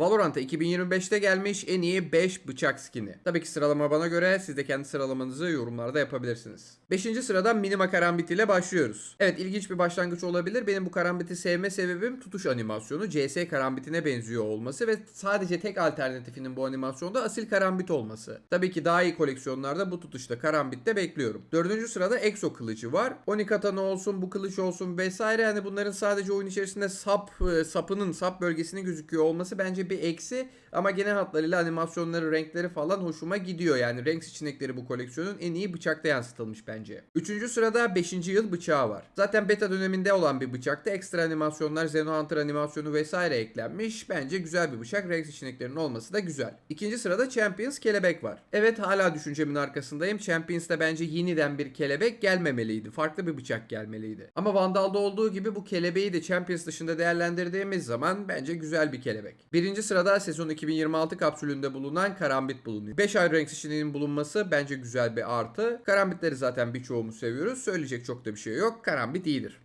Valorant'a 2025'te gelmiş en iyi 5 bıçak skini. Tabii ki sıralama bana göre siz de kendi sıralamanızı yorumlarda yapabilirsiniz. 5. sıradan Minima Karambit ile başlıyoruz. Evet ilginç bir başlangıç olabilir. Benim bu karambiti sevme sebebim tutuş animasyonu CS karambitine benziyor olması ve sadece tek alternatifinin bu animasyonda asil karambit olması. Tabii ki daha iyi koleksiyonlarda bu tutuşta karambitte bekliyorum. 4. sırada Exo kılıcı var. Oni katana olsun, bu kılıç olsun vesaire yani bunların sadece oyun içerisinde sap e, sapının sap bölgesinin gözüküyor olması bence bir eksi ama genel hatlarıyla animasyonları, renkleri falan hoşuma gidiyor. Yani renk seçenekleri bu koleksiyonun en iyi bıçakta yansıtılmış bence. 3. sırada 5. yıl bıçağı var. Zaten beta döneminde olan bir bıçakta ekstra animasyonlar, Zeno Hunter animasyonu vesaire eklenmiş. Bence güzel bir bıçak. Renk seçeneklerinin olması da güzel. İkinci sırada Champions kelebek var. Evet hala düşüncemin arkasındayım. Champions'ta bence yeniden bir kelebek gelmemeliydi. Farklı bir bıçak gelmeliydi. Ama Vandal'da olduğu gibi bu kelebeği de Champions dışında değerlendirdiğimiz zaman bence güzel bir kelebek. Birinci sırada sezon 2026 kapsülünde bulunan karambit bulunuyor. 5 ayrı renk seçeneğinin bulunması bence güzel bir artı. Karambitleri zaten birçoğumuz seviyoruz. Söyleyecek çok da bir şey yok. Karambit iyidir.